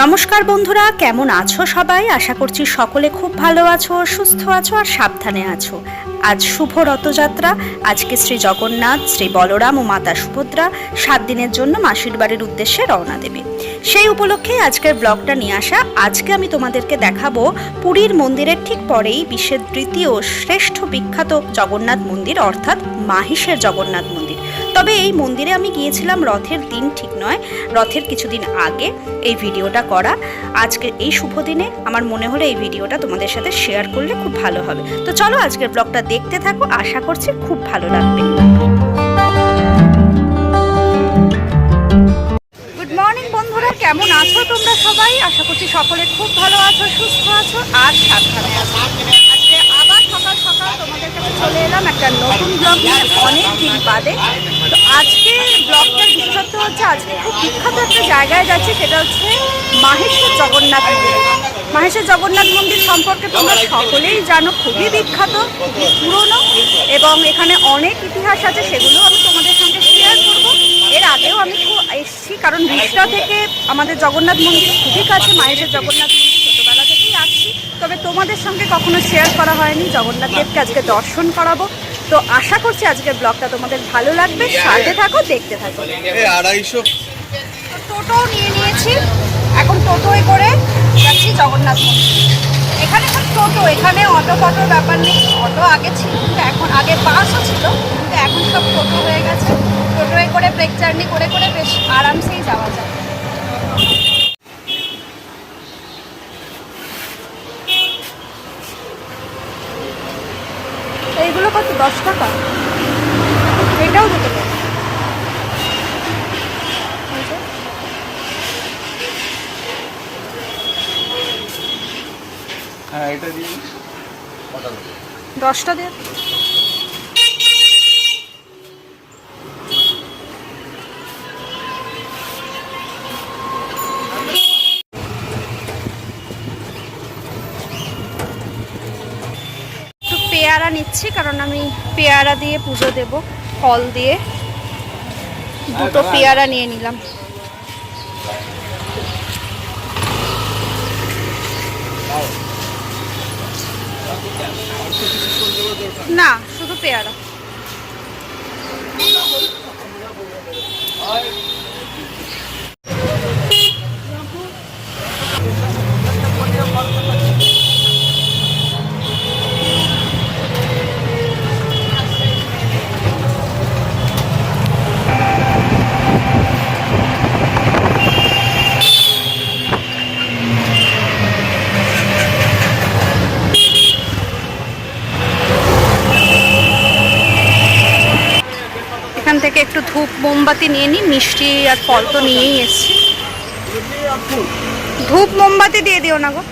নমস্কার বন্ধুরা, কেমন আছো সবাই? আশা করছি সকলে খুব ভালো আছো, সুস্থ আছো আর সাবধানে আছো। আজ শুভ রথযাত্রা। আজকে শ্রী জগন্নাথ, শ্রী বলরাম ও মাতা সুভদ্রা সাত দিনের জন্য মাসির বাড়ির উদ্দেশ্যে রওনা দেবে। সেই উপলক্ষে আজকের ব্লগটা নিয়ে আসা। আজকে আমি তোমাদেরকে দেখাবো পুরীর মন্দিরের ঠিক পরেই বিশ্বের তৃতীয় শ্রেষ্ঠ বিখ্যাত জগন্নাথ মন্দির, অর্থাৎ মাহিষের জগন্নাথ মন্দির। তবে এই মন্দিরে আমি গিয়েছিলাম, রথের দিন ঠিক নয়, রথের কিছুদিন আগে এই ভিডিওটা করা। আজকে এই শুভ দিনে আমার মনে হলো এই ভিডিওটা তোমাদের সাথে শেয়ার করলে খুব ভালো হবে। তো চলো আজকের ব্লগটা দেখতে থাকো, আশা করছি খুব ভালো লাগবে। কেমন আছো তোমরা সবাই? আশা করছি সকলে খুব ভালো আছো, সুস্থ আছো, আর সাবধানে আছো আজকে আবার সকাল সকাল তোমাদের কাছে চলে এলাম একটা নতুন ব্লগ নিয়ে অনেক দিন বাদে। তো আজকে ব্লগটার বিশেষত্ব হচ্ছে আজকে খুব বিখ্যাত একটা জায়গায় যাচ্ছি, সেটা হচ্ছে মাহেশ্বর জগন্নাথ মন্দির। মাহেশ্বর জগন্নাথ মন্দির সম্পর্কে তোমরা সকলেই জানো, খুবই বিখ্যাত, খুবই পুরনো, এবং এখানে অনেক ইতিহাস আছে, সেগুলো আমি তোমাদের সঙ্গে শেয়ার করব। এর আগেও আমি খুব এসেছি, কারণ রিষ্টা থেকে আমাদের জগন্নাথ মন্দির খুবই কাছে মাহেশের জগন্নাথ মন্দির তবে তোমাদের সঙ্গে কখনো শেয়ার করা হয়নি। জগন্নাথ দেবকে আজকে দর্শন করাবো। তো আশা করছি আজকের ব্লগটা তোমাদের ভালো লাগবে। সাথে থাকো দেখতে থাকো। আড়াইশো। টোটো নিয়ে নিয়েছি। এখন টোটোয় করে যাচ্ছি জগন্নাথ মন্দির। এখানে এখন টোটো এখানে অটো ফটোর ব্যাপার নেই। অটো আগে ছিল কিন্তু এখন আগে বাসও ছিল কিন্তু এখন সব টোটো হয়ে গেছে। টোটোয় করে ব্রেক জার্নি করে করে বেশ আরামসেই যাওয়া যায়। কত দশ টাকা? এটাও দিতে পারে। হ্যাঁ দশটা দিয়ে একটু পেয়ারা নিচ্ছি কারণ আমি পেয়ারা দিয়ে পুজো দেব ফল দিয়ে। দুটো পেয়ারা নিয়ে নিলাম। না শুধু পেয়ারা এখান থেকে একটু ধূপ মোমবাতি নিয়ে নিই মিষ্টি আর ফল তো নিয়েই এসছি। ধূপ মোমবাতি দিয়ে দিও না গো।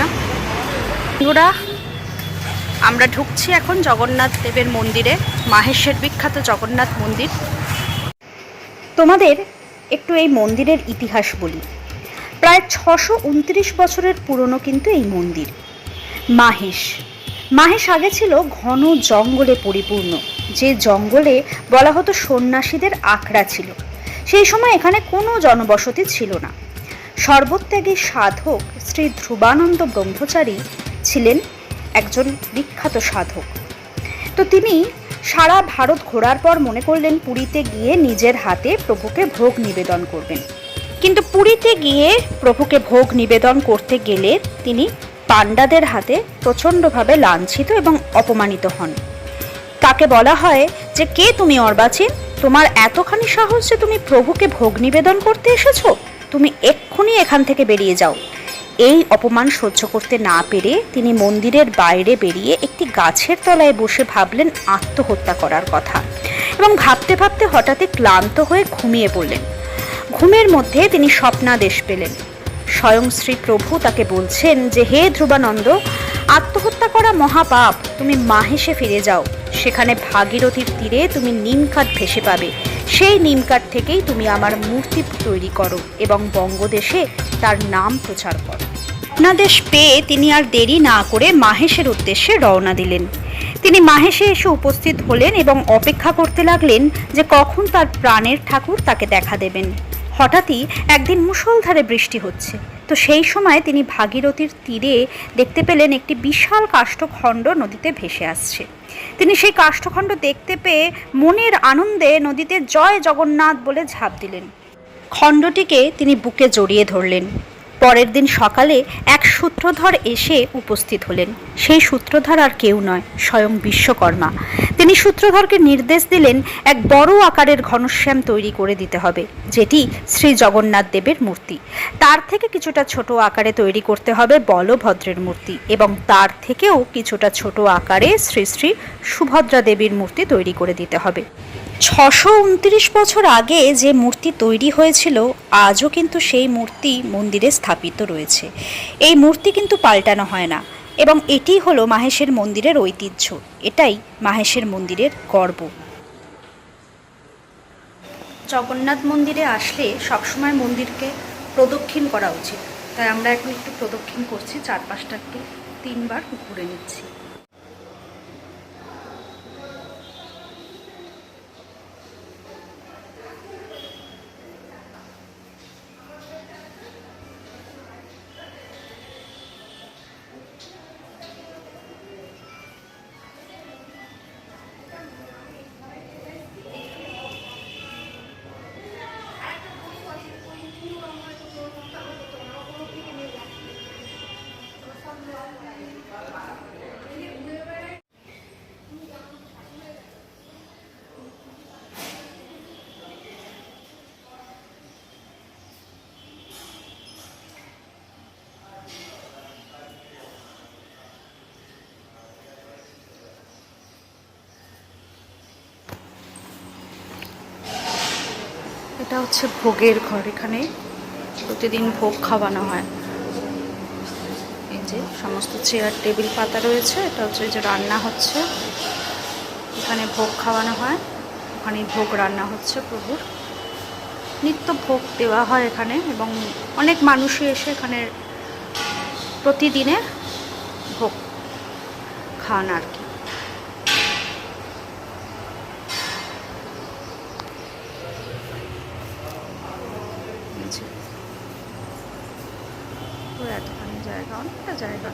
না আমরা ঢুকছি এখন জগন্নাথ দেবের মন্দিরে মাহেশের বিখ্যাত জগন্নাথ মন্দির। তোমাদের একটু এই মন্দিরের ইতিহাস বলি। প্রায় ছশো বছরের পুরনো কিন্তু এই মন্দির, মাহেশ। মাহেশ আগে ছিল ঘন জঙ্গলে পরিপূর্ণ। যে জঙ্গলে বলা হতো সন্ন্যাসীদের আখড়া ছিল, সেই সময় এখানে কোনো জনবসতি ছিল না। সর্বত্যাগী সাধক শ্রী ধ্রুবানন্দ ব্রহ্মচারী ছিলেন একজন বিখ্যাত সাধক। তো তিনি সারা ভারত ঘোরার পর মনে করলেন পুরীতে গিয়ে নিজের হাতে প্রভুকে ভোগ নিবেদন করবেন। কিন্তু পুরীতে গিয়ে প্রভুকে ভোগ নিবেদন করতে গেলে তিনি পাণ্ডাদের হাতে প্রচণ্ডভাবে লাঞ্ছিত এবং অপমানিত হন। তাকে বলা হয় যে, কে তুমি অর্বাচীন? তোমার এতখানি সাহস যে তুমি প্রভুকে ভোগ নিবেদন করতে এসেছ? তুমি এক্ষুনি এখান থেকে বেরিয়ে যাও। এই অপমান সহ্য করতে না পেরে তিনি মন্দিরের বাইরে বেরিয়ে একটি গাছের তলায় বসে ভাবলেন আত্মহত্যা করার কথা এবং ভাবতে ভাবতে হঠাৎই ক্লান্ত হয়ে ঘুমিয়ে পড়লেন। ঘুমের মধ্যে তিনি স্বপ্নাদেশ পেলেন। স্বয়ং শ্রী প্রভু তাকে বলছেন যে, হে ধ্রুবানন্দ, আত্মহত্যা করা মহাপাপ, তুমি মাহেশে ফিরে যাও। সেখানে ভাগীরথীর তীরে তুমি নিমকাঠ ভেসে পাবে। সেই নিমকাঠ থেকেই তুমি আমার মূর্তি তৈরি করো এবং বঙ্গদেশে তার নাম প্রচার করো। স্বপ্নাদেশ পেয়ে তিনি আর দেরি না করে মাহেশের উদ্দেশ্যে রওনা দিলেন। তিনি মাহেশে এসে উপস্থিত হলেন এবং অপেক্ষা করতে লাগলেন যে কখন তার প্রাণের ঠাকুর তাকে দেখা দেবেন। হঠাৎই একদিন মুষলধারে বৃষ্টি হচ্ছে। তো সেই সময় তিনি ভাগীরথীর তীরে দেখতে পেলেন একটি বিশাল কাষ্ঠখণ্ড নদীতে ভেসে আসছে। তিনি সেই কাষ্ঠখণ্ড দেখতে পেয়ে মনের আনন্দে নদীতে জয় জগন্নাথ বলে ঝাঁপ দিলেন। খণ্ডটিকে তিনি বুকে জড়িয়ে ধরলেন। পরের দিন সকালে এক সূত্রধর এসে উপস্থিত হলেন। সেই সূত্রধর আর কেউ নয়, স্বয়ং বিশ্বকর্মা। তিনি সূত্রধরকে নির্দেশ দিলেন এক বড় আকারের ঘনশ্যাম তৈরি করে দিতে হবে, যেটি শ্রী জগন্নাথ দেবের মূর্তি। তার থেকে কিছুটা ছোট আকারে তৈরি করতে হবে বলভদ্রের মূর্তি এবং তার থেকেও কিছুটা ছোট আকারে শ্রী শ্রী সুভদ্রা দেবীর মূর্তি তৈরি করে দিতে হবে। ছশো উনত্রিশ বছর আগে যে মূর্তি তৈরি হয়েছিল, আজও কিন্তু সেই মূর্তি মন্দিরে স্থাপিত রয়েছে। এই মূর্তি কিন্তু পাল্টানো হয় না এবং এটি হলো মাহেশের মন্দিরের ঐতিহ্য। এটাই মাহেশের মন্দিরের গর্ব। জগন্নাথ মন্দিরে আসলে সবসময় মন্দিরকে প্রদক্ষিণ করা উচিত। তাই আমরা এখন একটু প্রদক্ষিণ করছি, চারপাশটা একটু তিনবার ঘুরে নিচ্ছি। এটা হচ্ছে ভোগের ঘর। এখানে প্রতিদিন ভোগ খাওয়ানো হয়। এই যে সমস্ত চেয়ার, টেবিল, পাতা রয়েছে। এটা হচ্ছে যে রান্না হচ্ছে। এখানে ভোগ খাওয়ানো হয়। ওখানে ভোগ রান্না হচ্ছে প্রভুর। নিত্য ভোগ দেওয়া হয় এখানে এবং অনেক মানুষই এসে এখানে প্রতিদিনের ভোগ খান আর কি এই যে। পুরো এতখানি জায়গা অনেকটা জায়গা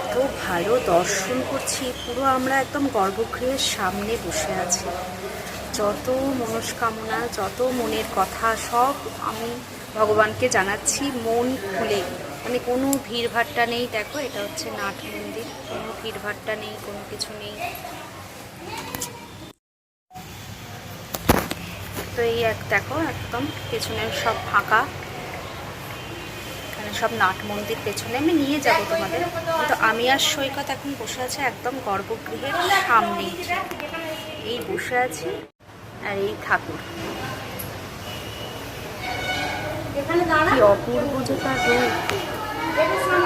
এত ভালো দর্শন করছি, পুরো আমরা একদম গর্ভগৃহের সামনে বসে আছি। যত মনস্কামনা, যত মনের কথা, সব আমি ভগবানকে জানাচ্ছি, মন খুলে। মানে কোনো ভিড়ভাট্টা নেই, দেখো, এটা হচ্ছে নাট মন্দির। কোনো ভিড়ভাট্টা নেই, কোনো কিছু নেই। তো এই এক, দেখো, একদম পেছনে সব ফাঁকা। সব নাট মন্দির পেছনে আমি নিয়ে যাব তোমাদের। কিন্তু আমি আর সৈকত এখন বসে আছে একদম গর্ভগৃহের সামনেই এই বসে আছি আর এই ঠাকুর। কি অপূর্ব যে তার রূপ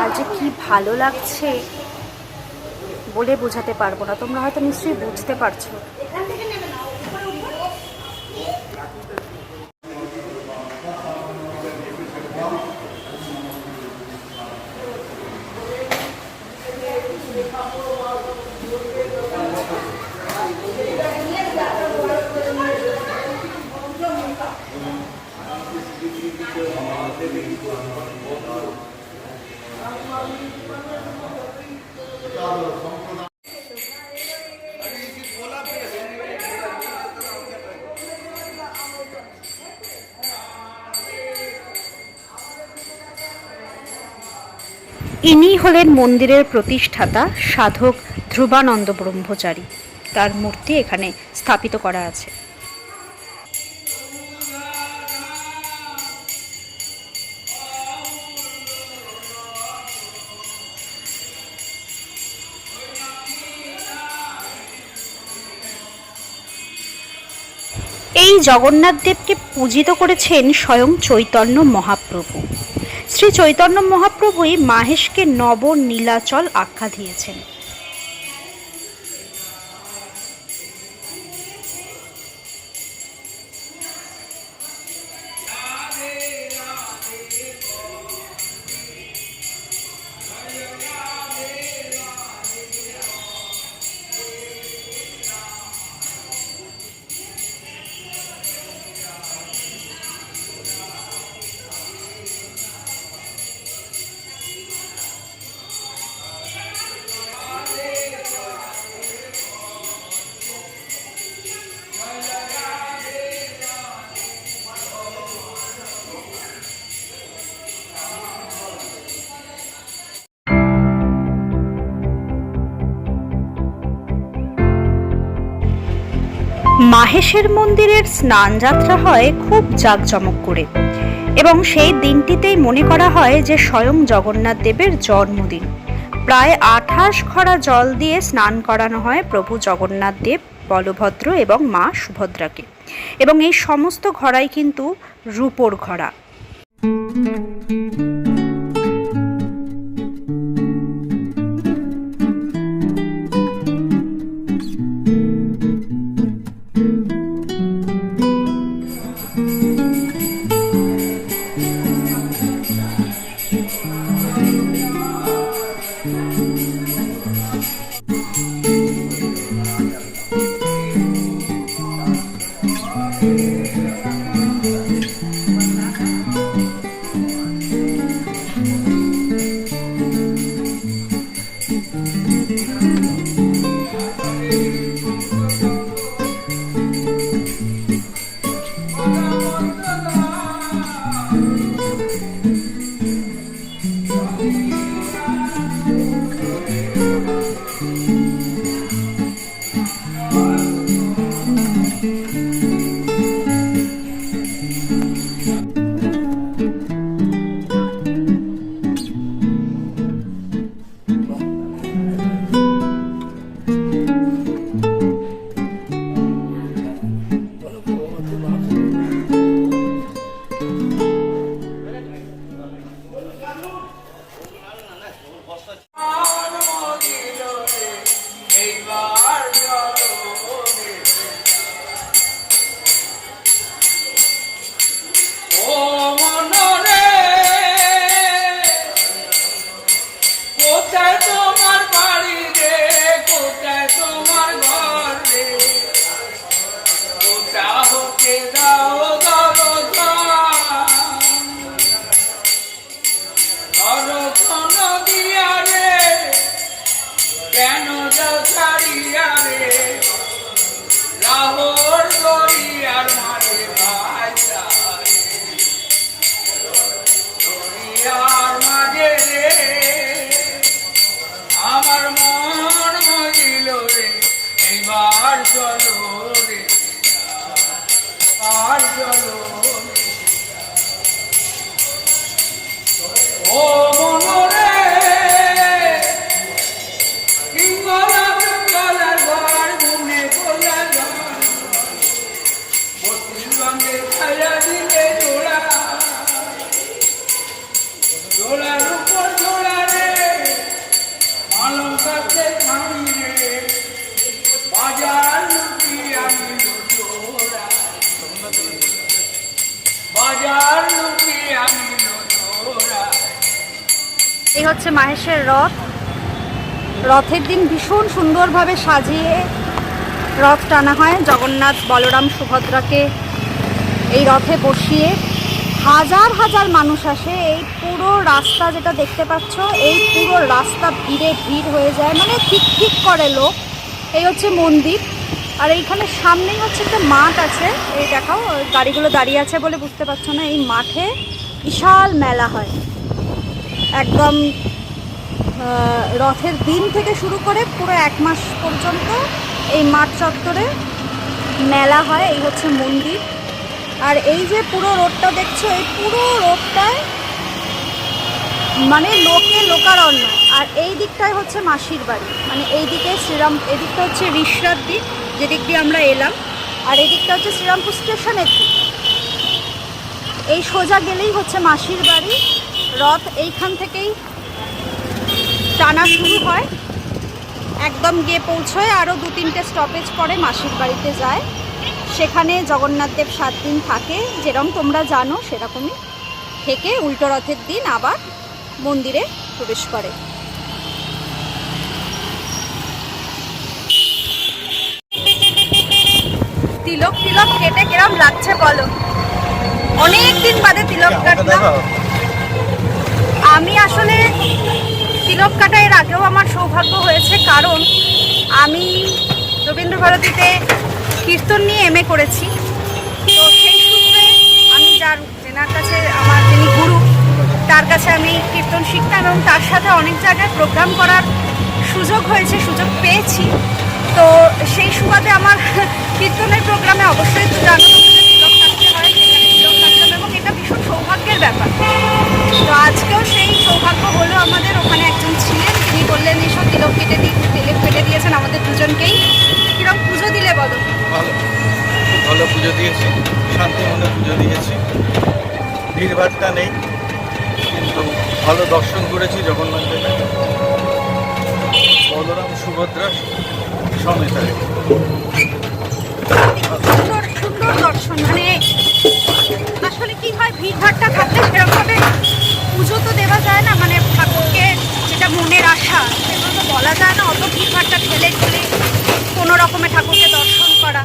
আর যে কি ভালো লাগছে বলে বোঝাতে পারব না। তোমরা হয়তো নিশ্চয়ই বুঝতে পারছ। ইনি হলেন মন্দিরের প্রতিষ্ঠাতা সাধক ধ্রুবানন্দ ব্রহ্মচারী। তার মূর্তি এখানে স্থাপিত করা আছে। এই জগন্নাথ দেবকে পূজিত করেছেন স্বয়ং চৈতন্য মহাপ্রভু। শ্রী চৈতন্য মহাপ্রভুই মাহেশকে নব নীলাচল আখ্যা দিয়েছেন। মাহেশের মন্দিরের স্নান যাত্রা হয় খুব জাঁকজমক করে। এবং সেই দিনটিতেই মনে করা হয় যে স্বয়ং জগন্নাথ দেবের জন্মদিন। প্রায় আঠাশ খরা জল দিয়ে স্নান করানো হয় প্রভু জগন্নাথ দেব, বলভদ্র এবং মা সুভদ্রাকে। এবং এই সমস্ত ঘড়াই কিন্তু রূপোর ঘড়া। হচ্ছে মাহেশের রথ। রথের দিন ভীষণ সুন্দরভাবে সাজিয়ে রথ টানা হয়। জগন্নাথ বলরাম সুভদ্রাকে এই রথে বসিয়ে হাজার হাজার মানুষ আসে। এই পুরো রাস্তা যেটা দেখতে পাচ্ছ, এই পুরো রাস্তা ভিড়ে ভিড় হয়ে যায়। মানে ঠিক ঠিক করে লোক। এই হচ্ছে মন্দির। আর এইখানে সামনেই হচ্ছে একটা মাঠ আছে। এই দেখাও গাড়িগুলো দাঁড়িয়ে আছে বলে বুঝতে পারছ না। এই মাঠে বিশাল মেলা হয়। একদম রথের দিন থেকে শুরু করে পুরো এক মাস পর্যন্ত এই মাঠ চত্বরে মেলা হয়, এই হচ্ছে মন্দির। আর এই যে পুরো রোডটা দেখছ, এই পুরো রোডটায় মানে লোকে লোকারণ্য। আর এই দিকটায় হচ্ছে মাসির বাড়ি। মানে এই দিকে শ্রীরাম এদিকটা হচ্ছে রিসরার দিক, যেদিক দিয়ে আমরা এলাম। আর এদিকটা হচ্ছে শ্রীরামপুর স্টেশনের দিক। এই সোজা গেলেই হচ্ছে মাসির বাড়ি। রথ এইখান থেকেই টানা শুরু হয়। একদম গিয়ে পৌঁছয় আরও দু তিনটে স্টপেজ পরে মাসির বাড়িতে যায়। সেখানে জগন্নাথদেব সাত দিন থাকে যেরকম তোমরা জানো সেরকমই থেকে উল্টো রথের দিন আবার মন্দিরে প্রবেশ করে। তিলক তিলক কেটে কিরম লাগছে বলো? অনেক দিন বাদে তিলক কাটলাম। আমি আসলে তিলক কাটা এর আগেও আমার সৌভাগ্য হয়েছে, কারণ আমি রবীন্দ্র ভারতীতে কীর্তন নিয়ে এম করেছি। তো সেই সূত্রে আমি যার যেনার কাছে আমার যিনি গুরু, তার কাছে আমি কীর্তন শিখতাম এবং তার সাথে অনেক জায়গায় প্রোগ্রাম করার সুযোগ হয়েছে, সুযোগ পেয়েছি। তো সেই সুবাদে আমার কীর্তনের প্রোগ্রামে অবশ্যই তো জানো তোমাদের তিলক কাটতে হয় সেখানে তিলক কাটলাম এবং এটা ভীষণ সৌভাগ্যের ব্যাপার তো আজকেও সেই সৌভাগ্য হলো আমাদের ওখানে একজন ছিলেন তিনি বললেন এসব তিলক কেটে দিয়ে তিলক কেটে দিয়েছেন আমাদের দুজনকেই কিরম পুজো দিলে বলো ভালো খুব ভালো পুজো দিয়েছি শান্তি মনে পুজো দিয়েছি ভিড়ভাড়টা নেই, কিন্তু ভালো দর্শন করেছি জগন্নাথ দেবের বলরাম সুভদ্রা সমেত সুন্দর সুন্দর দর্শন মানে আসলে কি হয় ভিড় ভাড়টা থাকলে সেরকমভাবে পুজো তো দেওয়া যায় না মানে ঠাকুরকে যেটা মনের আশা সেগুলো তো বলা যায় না অত ভিড় ভাড়টা ঠেলে ঠেলে কোনো রকমে ঠাকুরকে দর্শন করা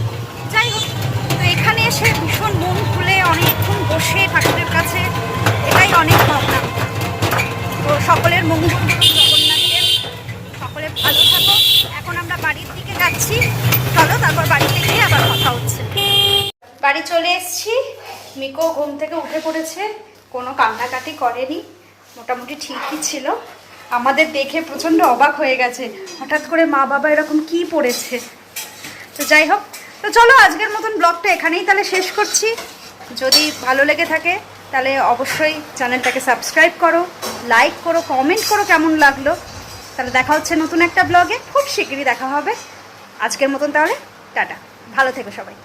যাই হোক তো এখানে এসে ভীষণ মন খুলে অনেকক্ষণ বসে ঠাকুরের কাছে এটাই অনেক ভাবনা তো সকলের মঙ্গল করুন জগন্নাথের সকলে ভালো থাকো এখন আমরা বাড়ির দিকে যাচ্ছি চলো তারপর বাড়িতে গিয়ে আবার কথা হচ্ছে বাড়ি চলে এসেছি মিকো ঘুম থেকে উঠে পড়েছে কোনো কান্নাকাটি করেনি, মোটামুটি ঠিকই ছিল। আমাদের দেখে প্রচণ্ড অবাক হয়ে গেছে, হঠাৎ করে মা বাবা এরকম কি পড়েছে। তো যাই হোক, তো চলো আজকের মতন ব্লগটা এখানেই তাহলে শেষ করছি। যদি ভালো লেগে থাকে, তাহলে অবশ্যই চ্যানেলটাকে সাবস্ক্রাইব করো, লাইক করো, কমেন্ট করো কেমন লাগল। তাহলে দেখা হচ্ছে নতুন একটা ব্লগে, খুব শিগগিরই দেখা হবে। আজকের মতন তাহলে, টাটা। ভালো থেকো সবাই।